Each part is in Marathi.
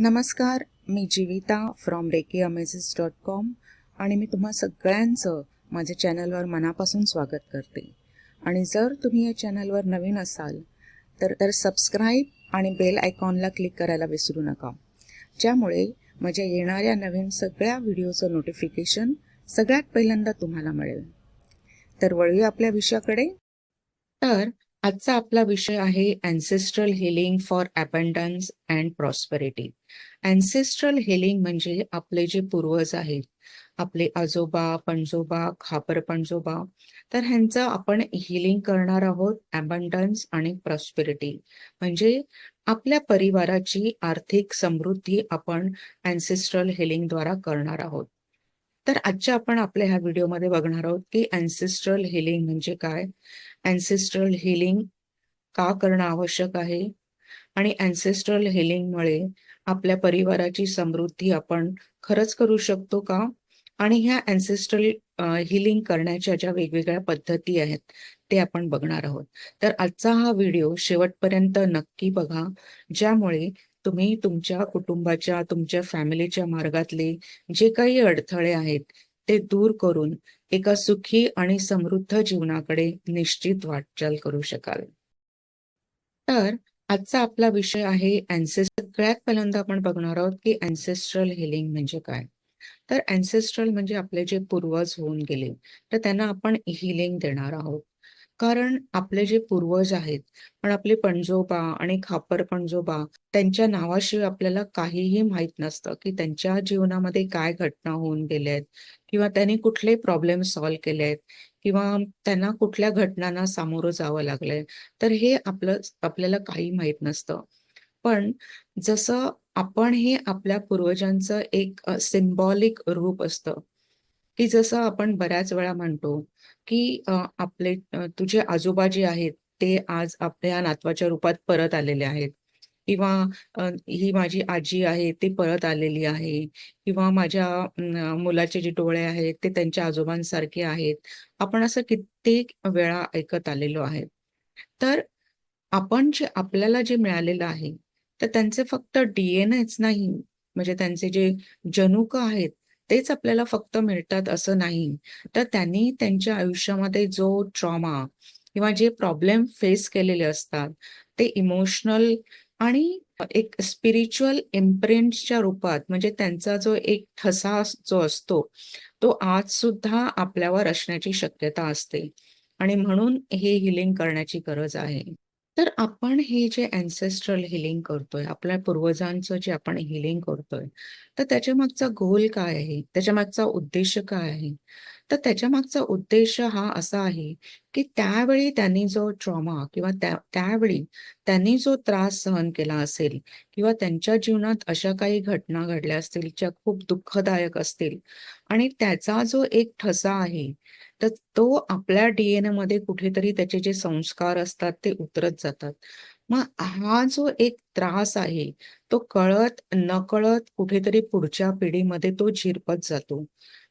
नमस्कार मी Jeevita from reiki amazes dot com आणि मी तुम्हा सगळ्यांचं माझ्या चॅनलवर मनापासून स्वागत करते. आणि जर तुम्ही या चॅनलवर नवीन असाल तर तर सबस्क्राईब आणि बेल आयकॉनला क्लिक करायला विसरू नका. ज्यामुळे माझ्या येणाऱ्या नवीन सगळ्या व्हिडिओचं नोटिफिकेशन सगळ्यात पहिल्यांदा तुम्हाला मिळेल. तर वळूया आपल्या विषयाकडे. तर आजचा आपला विषय आहे ancestral healing for abundance and prosperity ancestral healing म्हणजे आपले जे पूर्वज आहेत आपले आजोबा पणजोबा खापर पणजोबा तर ह्यांचं आपण हिलिंग करणार आहोत अबंडन्स आणि प्रॉस्पेरिटी म्हणजे आपल्या परिवाराची आर्थिक समृद्धी आपण अँसेस्ट्रल हिलिंगद्वारा करणार आहोत. तर आजच्या आपण आपल्या ह्या व्हिडिओमध्ये बघणार आहोत की अँसेस्ट्रल हिलिंग म्हणजे काय? अँसेस्ट्रल हिलिंग का करणं आवश्यक आहे? आणि अँसेस्ट्रल हिलिंगमुळे आपल्या परिवाराची समृद्धी आपण खरंच करू शकतो का? आणि ह्या अँसेस्ट्रल हिलिंग करण्याच्या ज्या वेगवेगळ्या पद्धती आहेत ते आपण बघणार आहोत. तर आजचा हा व्हिडिओ शेवटपर्यंत नक्की बघा ज्यामुळे तुम्ही तुमच्या कुटुंबाच्या तुमच्या फॅमिलीच्या मार्गातले जे काही अडथळे आहेत ते दूर करून एका सुखी आणि समृद्ध जीवनाकडे निश्चित वाटचाल करू शकाल. तर आजचा आपला विषय आहे सगळ्यात पहिल्यांदा आपण बघणार आहोत की अँसेस्ट्रल हिलिंग म्हणजे काय? तर अँसेस्ट्रल म्हणजे आपले जे पूर्वज होऊन गेले तर त्यांना आपण हिलिंग देणार आहोत. कारण आपले जे पूर्वज आहेत पण आपले पणजोबा आणि खापर पणजोबा त्यांच्या नावाशिवाय आपल्याला काहीही माहीत नसतं की त्यांच्या जीवनामध्ये काय घटना होऊन गेल्या आहेत किंवा त्यांनी कुठले प्रॉब्लेम सॉल्व्ह केले आहेत किंवा त्यांना कुठल्या घटनांना सामोरं जावं लागलंय. तर हे आपलं आपल्याला काही माहीत नसतं. पण जसं आपण हे आपल्या पूर्वजांचं एक सिम्बॉलिक रूप असतं की जसं आपण बऱ्याच वेळा म्हणतो की अ, आपले अ, तुझे आजोबा जे आहेत ते आज आपल्या नातवाच्या रूपात परत आलेले आहेत. किंवा अ, ही माझी आजी आहे ती परत आलेली आहे. किंवा माझ्या अं, मुलाचे जे डोळे आहेत ते त्यांच्या आजोबांसारखे आहेत. आपण असं कित्येक वेळा ऐकत आलेलो आहे. तर आपण जे आपल्याला जे मिळालेलं आहे तर त्यांचे फक्त डीएनएच नाही. म्हणजे त्यांचे जे जनुक आहेत तेच आपल्याला फक्त मिळतात असं नाही. तर त्यांनी त्यांच्या आयुष्यामध्ये जो ट्रॉमा किंवा जे प्रॉब्लेम फेस केलेले असतात ते इमोशनल आणि एक स्पिरिच्युअल इम्प्रिंटच्या रूपात म्हणजे त्यांचा जो एक ठसा जो असतो तो आज सुद्धा आपल्यावर असण्याची शक्यता असते. आणि म्हणून हे हिलिंग करण्याची गरज आहे. तर आपण हे जे अँसेस्ट्रल हिलिंग करतोय आपल्या पूर्वजांचं जे आपण हिलिंग करतोय तर त्याच्या मागचा गोल काय आहे? त्याच्या मागचा उद्देश काय आहे? तर त्याच्या मागचा उद्देश हा असा आहे की त्यावेळी त्यांनी जो ट्रॉमा किंवा त्या त्यावेळी त्यांनी जो त्रास सहन केला असेल किंवा त्यांच्या जीवनात अशा काही घटना घडल्या असतील ज्या खूप दुःखदायक असतील आणि त्याचा जो एक ठसा आहे तर तो आपल्या डीएनए मध्ये कुठेतरी त्याचे जे संस्कार असतात ते उतरत जातात. मग हा जो एक त्रास आहे तो कळत नकळत कुठेतरी पुढच्या पिढीमध्ये तो झिरपत जातो.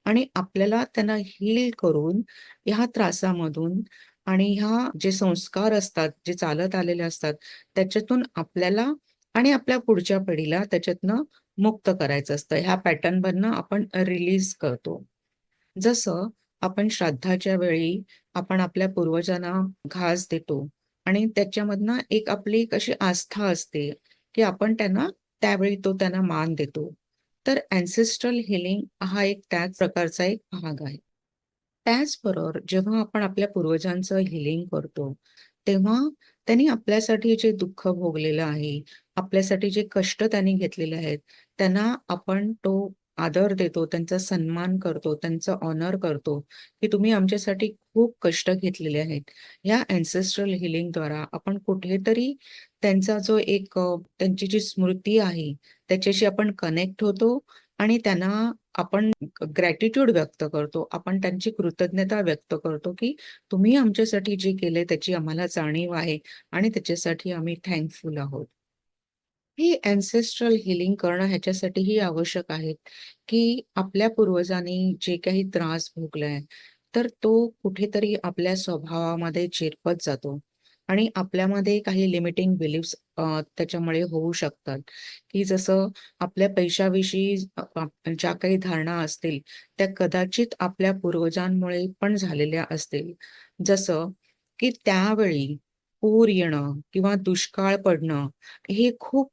आणि आपल्याला त्यांना हील करून ह्या त्रासामधून आणि ह्या जे संस्कार असतात जे चालत आलेले असतात त्याच्यातून आपल्याला आणि आपल्या पुढच्या पिढीला त्याच्यातनं मुक्त करायचं असतं. ह्या पॅटर्न आपण रिलीज करतो. जसं आपण श्राद्धाच्या वेळी आपण आपल्या पूर्वजांना घास देतो. आणि त्याच्यामधनं एक आपली एक अशी आस्था असते की आपण त्यांना त्यावेळी तो त्यांना मान देतो. तर अँसेस्ट्रल हिलिंग हा एक त्याच प्रकारचा एक भाग आहे. त्याचबरोबर जेव्हा आपण आपल्या पूर्वजांचं हिलिंग करतो तेव्हा त्यांनी आपल्यासाठी जे दुःख भोगलेलं आहे आपल्यासाठी जे कष्ट त्यांनी घेतलेले आहेत त्यांना आपण तो आदर देतो त्यांचा सन्मान करतो त्यांचं ऑनर करतो की तुम्ही आमच्यासाठी खूप कष्ट घेतलेले आहेत. ह्या अँसेस्ट्रल हिलिंगद्वारा आपण कुठेतरी त्यांचा जो एक त्यांची जी स्मृती आहे त्याच्याशी आपण कनेक्ट होतो आणि त्यांना आपण ग्रॅटिट्यूड व्यक्त करतो. आपण त्यांची कृतज्ञता व्यक्त करतो की तुम्ही आमच्यासाठी जे केले त्याची आम्हाला जाणीव आहे आणि त्याच्यासाठी आम्ही थँकफुल आहोत. ही अँसेस्ट्रल हिलिंग करणं ह्याच्यासाठीही आवश्यक आहे की आपल्या पूर्वजांनी जे काही त्रास भोगलाय तर तो कुठेतरी आपल्या स्वभावामध्ये चिरपत जातो. आणि आपल्यामध्ये काही लिमिटिंग बिलीफ्स त्याच्यामुळे होऊ शकतात. की जसं आपल्या पैशाविषयी ज्या काही धारणा असतील त्या कदाचित आपल्या पूर्वजांमुळे पण झालेल्या असतील. जसं की त्यावेळी पूर येणं किंवा दुष्काळ पडणं हे खूप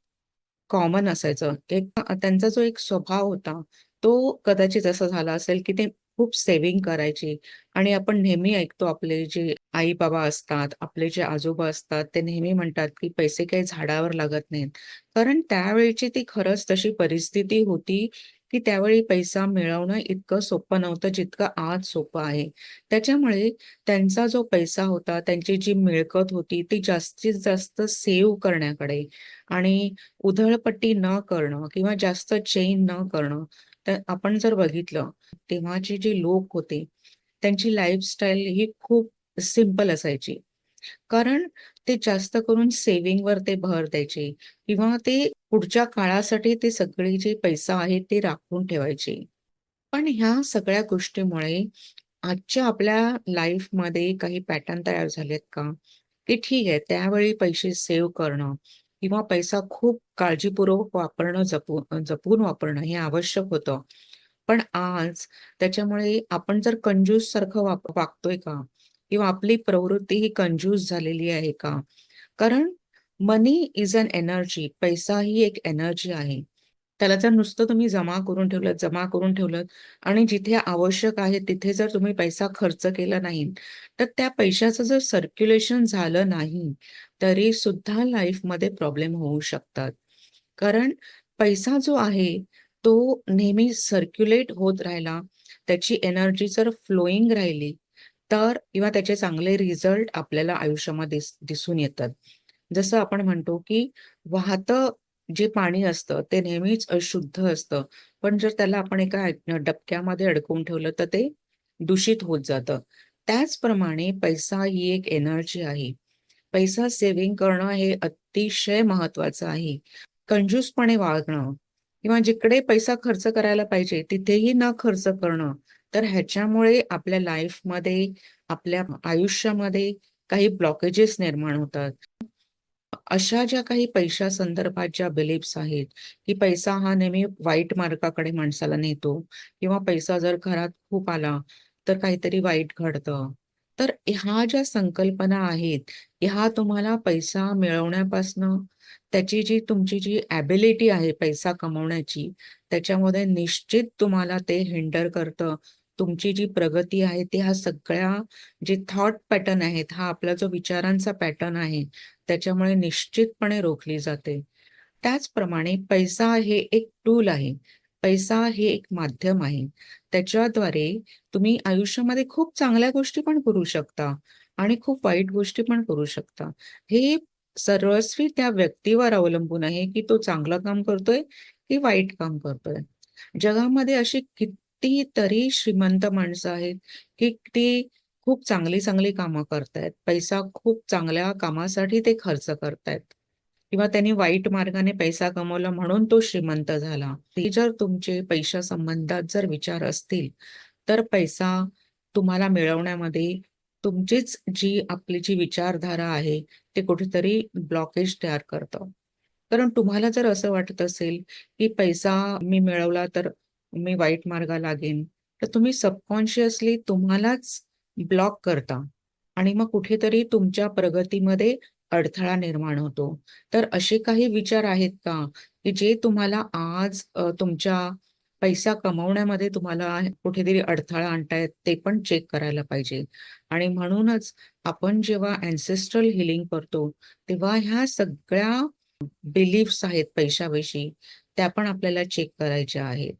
कॉमन असायचं. एक त्यांचा जो एक स्वभाव होता, तो कदाचित असा झाला असेल, की ते खूप सेव्हिंग करायची आणि आपण नेहमी ऐकतो आपले जे आई-बाबा असतात, आपले जे आजोबा असतात, ते नेहमी म्हणतात, की पैसे काही झाडावर लागत नाहीत. कारण त्यावेळची ती खरंच तशी परिस्थिती होती, की त्यावेळी पैसा मिळवणं इतकं सोपं नव्हतं, जितकं आज सोपं आहे. त्याच्यामुळे त्यांचा जो पैसा होता, त्यांची जी मिळकत होती, ती जास्तीत जास्त सेव्ह करण्याकडे आणि उधळपट्टी न करणं किंवा जास्त चेन न करणं. तर आपण जर बघितलं, तेव्हाचे जे लोक होते, त्यांची लाईफस्टाईल ही खूप सिंपल असायची. कारण ते जास्त करून सेव्हिंगवर ते भर द्यायचे किंवा ते पुढच्या काळासाठी ते सगळे जे पैसा आहे ते राखून ठेवायचे. पण ह्या सगळ्या गोष्टीमुळे आजच्या आपल्या लाईफमध्ये काही पॅटर्न तयार झालेत का? की ठीक आहे, त्यावेळी पैसे सेव्ह करणं किंवा पैसा खूप काळजीपूर्वक वापरणं, जपून जपून वापरणं हे आवश्यक होतं. पण आज त्याच्यामुळे आपण जर कंजूस सारखं वाप वागतोय का? किंवा आपली प्रवृत्ती ही कंजूस झालेली आहे का? कारण मनी इज अन एनर्जी. पैसा ही एक एनर्जी आहे. त्याला जर नुसतं तुम्ही जमा करून ठेवलं जमा करून ठेवलं आणि जिथे आवश्यक आहे तिथे जर तुम्ही पैसा खर्च केला नाही, तर त्या पैशाचं जर सर्क्युलेशन झालं नाही, तरी सुद्धा लाईफमध्ये प्रॉब्लेम होऊ शकतात. कारण पैसा जो आहे, तो नेहमी सर्क्युलेट होत राहिला, त्याची एनर्जी जर फ्लोइंग राहिली, तर किंवा त्याचे चांगले रिझल्ट आपल्याला आयुष्यामध्ये दिस दिसून येतात. जसं आपण म्हणतो, की वाहतं जे पाणी असतं ते नेहमीच अशुद्ध असतं. पण जर त्याला आपण एका डबक्यामध्ये अडकवून ठेवलं तर ते दूषित होत जातं. त्याचप्रमाणे पैसा ही एक एनर्जी आहे. पैसा सेव्हिंग करणं हे अतिशय महत्वाचं आहे. कंजूसपणे वागणं किंवा जिकडे पैसा खर्च करायला पाहिजे तिथेही न खर्च करणं, तर ह्याच्यामुळे आपल्या लाईफमध्ये, आपल्या आयुष्यामध्ये काही ब्लॉकेजेस निर्माण होतात. अशा ज्या काही पैशा संदर्भात ज्या बिलीफ्स आहेत, की पैसा हा नेहमी वाईट मार्गाकडे माणसाला नेतो किंवा पैसा जर घरात खूप आला, तर काहीतरी वाईट घडतं. तर ह्या ज्या संकल्पना आहेत, ह्या तुम्हाला पैसा मिळवण्यापासनं त्याची जी तुमची जी एबिलिटी आहे पैसा कमवण्याची, त्याच्यामध्ये निश्चित तुम्हाला ते हिंडर करतं. तुमची जी प्रगती आहे, ती ह्या सगळ्या जे थॉट पॅटर्न आहेत, हा आपला जो विचारांचा पॅटर्न आहे, त्याच्यामुळे निश्चितपणे रोखली जाते. त्याचप्रमाणे पैसा हे एक टूल आहे. पैसा हे एक माध्यम आहे. त्याच्याद्वारे तुम्ही आयुष्यामध्ये खूप चांगल्या गोष्टी पण करू शकता आणि खूप वाईट गोष्टी पण करू शकता. हे सर्वस्वी त्या व्यक्तीवर अवलंबून आहे, की तो चांगलं काम करतोय की वाईट काम करतोय. जगामध्ये अशी कितीतरी श्रीमंत माणसं आहेत, की ती खूप चांगली-चांगली कामं करतायत. पैसा खूप चांगल्या कामासाठी ते खर्च करतायत किंवा त्यांनी वाईट मार्गाने पैसा कमवला म्हणून तो श्रीमंत झाला. ते जर तुमचे पैशासंबंधात जर विचार असतील, तर पैसा तुम्हाला मिळवण्यामध्ये तुमचीच जी आपली जी विचारधारा आहे, ते कुठेतरी ब्लॉकेज तयार करतं. कारण तुम्हाला जर असं वाटत असेल, की पैसा मी मिळवला तर मी वाईट मार्गा लागेन, तर तुम्ही सबकॉन्शियसली तुम्हालाच ब्लॉक करता आणि मग कुठेतरी तुमच्या प्रगतीमध्ये अडथळा निर्माण होतो. तर असे काही विचार आहेत का, की जे तुम्हाला आज तुमच्या पैसा कमवण्यामध्ये तुम्हाला कुठेतरी अडथळा आणतायत, ते पण चेक करायला पाहिजे. आणि म्हणूनच आपण जेव्हा अँसेस्ट्रल हिलिंग करतो, तेव्हा ह्या सगळ्या बिलीफ्स आहेत पैशाविषयी, त्या पण आपल्याला चेक करायच्या आहेत.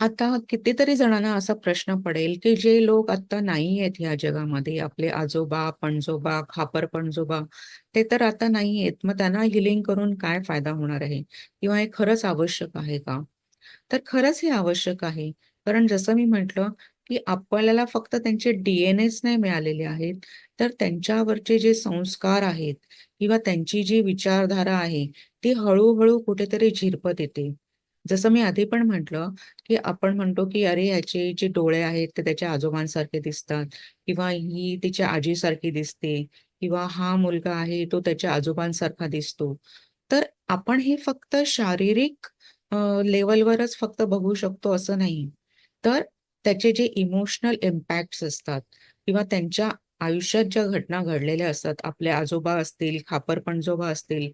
आता कितीतरी जणांना असा प्रश्न पडेल, की जे लोक आता नाही आहेत ह्या जगामध्ये, आपले आजोबा, पणजोबा, खापर-पणजोबा, ते तर आता नाही आहेत. मग त्यांना हिलिंग करून काय फायदा होणार आहे? किंवा हे खरंच आवश्यक आहे का? तर खरंच हे आवश्यक आहे. कारण जसं मी म्हटलं, की आपल्याला फक्त त्यांचे डीएनए नाही मिळालेले आहेत, तर त्यांच्यावरचे जे संस्कार आहेत किंवा त्यांची जी विचारधारा आहे, ती हळूहळू कुठेतरी झिरपत येते. जसं मी आधी पण म्हटलं, की आपण म्हणतो, की "अरे, ह्याचे जे डोळे आहेत ते त्याच्या आजोबांसारखे दिसतात" किंवा "ही तिच्या आजीसारखी दिसते" किंवा हा मुलगा आहे तो त्याच्या आजोबांसारखा दिसतो. तर आपण हे फक्त शारीरिक लेवलवरच फक्त बघू शकतो असं नाही. तर त्याचे जे इमोशनल इम्पॅक्ट असतात किंवा त्यांच्या आयुष्यात ज्या घटना घडलेल्या असतात आपले आजोबा असतील खापर पणजोबा असतील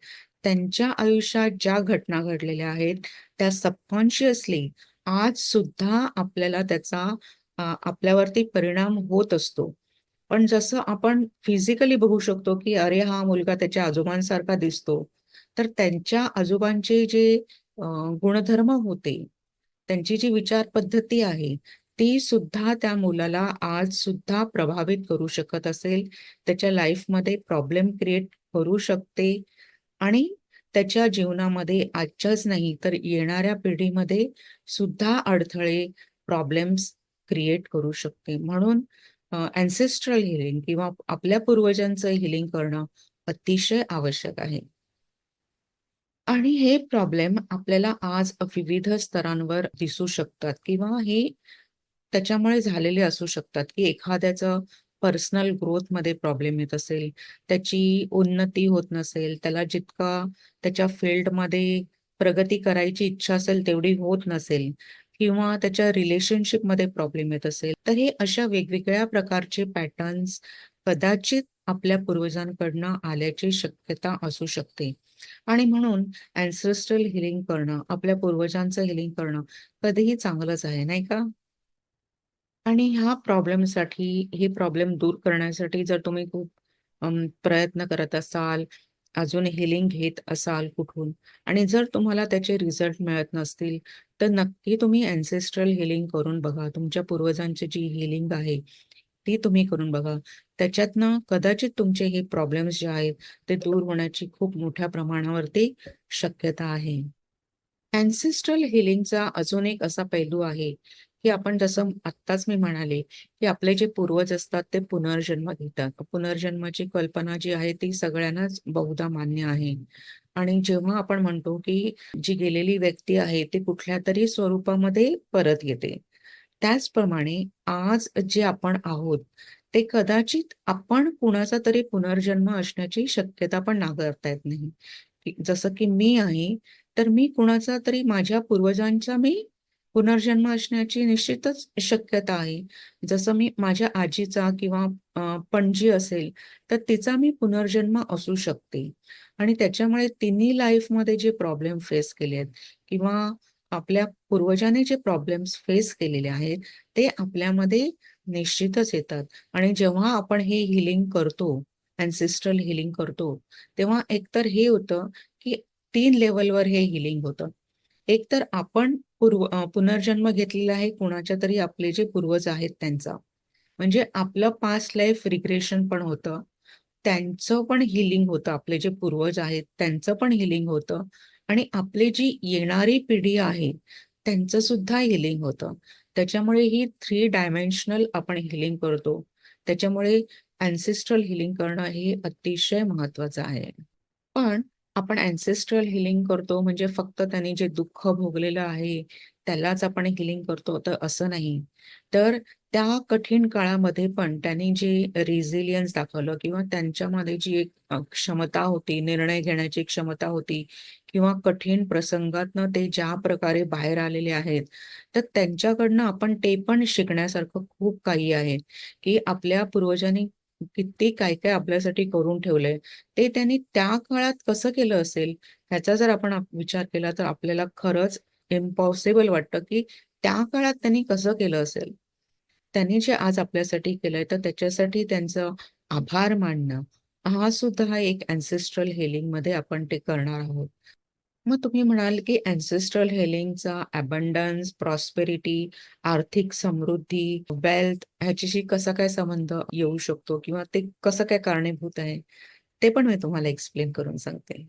त्यांच्या आयुष्यात ज्या घटना घडलेल्या आहेत त्या सबकॉन्शियसली आज सुद्धा आपल्याला त्याचा आपल्यावरती परिणाम होत असतो. पण जसं आपण फिजिकली बघू शकतो की अरे हा मुलगा त्याच्या आजोबांसारखा दिसतो तर त्यांच्या आजोबांचे जे गुणधर्म होते त्यांची जी विचार पद्धती आहे ती सुद्धा त्या मुलाला आज सुद्धा प्रभावित करू शकत असेल त्याच्या लाईफमध्ये प्रॉब्लेम क्रिएट करू शकते आणि त्याच्या जीवनामध्ये आजच्याच नाही तर येणाऱ्या पिढीमध्ये सुद्धा अडथळे प्रॉब्लेम्स क्रिएट करू शकते. म्हणून अँसेस्ट्रल हिलिंग किंवा आपल्या पूर्वजांचं हिलिंग करणं अतिशय आवश्यक आहे. आणि हे प्रॉब्लेम आपल्याला आज विविध स्तरांवर दिसू शकतात किंवा हे त्याच्यामुळे झालेले असू शकतात की एखाद्याचं पर्सनल ग्रोथमध्ये प्रॉब्लेम येत असेल त्याची उन्नती होत नसेल त्याला जितका त्याच्या फील्डमध्ये प्रगती करायची इच्छा असेल तेवढी होत नसेल किंवा त्याच्या रिलेशनशिपमध्ये प्रॉब्लेम येत असेल तर हे अशा वेगवेगळ्या प्रकारचे पॅटर्न्स कदाचित आपल्या पूर्वजांकडनं आल्याची शक्यता असू शकते. आणि म्हणून अँसेस्ट्रल हिलिंग करणं आपल्या पूर्वजांचं हिलिंग करणं कधीही चांगलंच आहे नाही का? आणि ह्या प्रॉब्लेमसाठी हे प्रॉब्लेम दूर करण्यासाठी जर तुम्ही खूप प्रयत्न करत असाल अजून हिलिंग घेत असाल कुठून आणि जर तुम्हाला त्याचे रिझल्ट मिळत नसतील तर नक्की तुम्ही अँसेस्ट्रल हिलिंग करून बघा. तुमच्या पूर्वजांची जी हिलिंग आहे ती तुम्ही करून बघा. त्याच्यातनं कदाचित तुमचे हे प्रॉब्लेम्स जे आहेत ते दूर होण्याची खूप मोठ्या प्रमाणावरती शक्यता आहे. अँसेस्ट्रल हिलिंगचा अजून एक असा पैलू आहे की आपण जसं आत्ताच मी म्हणाले की आपले जे पूर्वज असतात ते पुनर्जन्म घेतात. पुनर्जन्माची कल्पना जी आहे ती सगळ्यांनाच बहुधा मान्य आहे. आणि जेव्हा आपण म्हणतो की जी गेलेली व्यक्ती आहे ती कुठल्या तरी स्वरूपामध्ये परत येते. त्याचप्रमाणे आज जे आपण आहोत ते कदाचित आपण कुणाचा तरी पुनर्जन्म असण्याची शक्यता पण नाकारता येत नाही. जसं की मी आहे तर मी कुणाचा तरी माझ्या पूर्वजांचा मी पुनर्जन्म असण्याची निश्चितच शक्यता आहे. जसं मी माझ्या आजीचा किंवा पणजी असेल तर तिचा मी पुनर्जन्म असू शकते. आणि त्याच्यामुळे तिन्ही लाईफमध्ये जे प्रॉब्लेम फेस केले आहेत किंवा आपल्या पूर्वजाने जे प्रॉब्लेम्स फेस केलेले आहेत ते आपल्यामध्ये निश्चितच येतात. आणि जेव्हा आपण हे हिलिंग करतो अँसिस्ट्रल हिलिंग करतो तेव्हा एकतर हे होतं की तीन लेवलवर हे हिलिंग होतं. एक तर आपण पूर्व पुनर्जन्म घेतलेला आहे कुणाच्या तरी आपले जे पूर्वज आहेत त्यांचा. म्हणजे आपलं पास्ट लाईफ रिग्रेशन पण होतं. त्यांचं पण हिलिंग होतं आपले जे पूर्वज आहेत त्यांचं पण हिलिंग होतं. आणि आपली जी येणारी पिढी आहे त्यांचं सुद्धा हिलिंग होतं. त्याच्यामुळे ही थ्री डायमेन्शनल आपण हिलिंग करतो. त्याच्यामुळे अँसेस्ट्रल हिलिंग करणं हे अतिशय महत्वाचं आहे. पण आपण अँसेस्ट्रल हिलिंग करतो म्हणजे फक्त त्यांनी जे दुःख भोगलेलं आहे त्यालाच आपण हिलिंग करतो तर असं नाही. तर त्या कठीण काळामध्ये पण त्यांनी जे रिझिलियन्स दाखवलं किंवा त्यांच्यामध्ये जी एक क्षमता होती निर्णय घेण्याची क्षमता होती किंवा कठीण प्रसंगातनं ते ज्या प्रकारे बाहेर आलेले आहेत तर त्यांच्याकडनं आपण ते पण शिकण्यासारखं खूप काही आहे की आपल्या पूर्वजांनी किती काय काय आपल्यासाठी करून ठेवलंय ते त्यांनी त्या काळात कसं केलं असेल ह्याचा जर आपण विचार केला तर आपल्याला खरंच इम्पॉसिबल वाटतं की त्या काळात त्यांनी कसं केलं असेल. त्यांनी जे आज आपल्यासाठी केलंय तर त्याच्यासाठी त्यांचं आभार मानणं हा सुद्धा एक अँसेस्ट्रल हेलिंगमध्ये आपण ते करणार आहोत. मग तुम्ही म्हणाल की अँसेस्ट्रल हेलिंगचा अबंडन्स प्रॉस्पेरिटी आर्थिक समृद्धी वेल्थ ह्याच्याशी कसा काय संबंध येऊ शकतो किंवा ते कसं काय कारणीभूत आहे ते पण मी तुम्हाला एक्सप्लेन करून सांगते.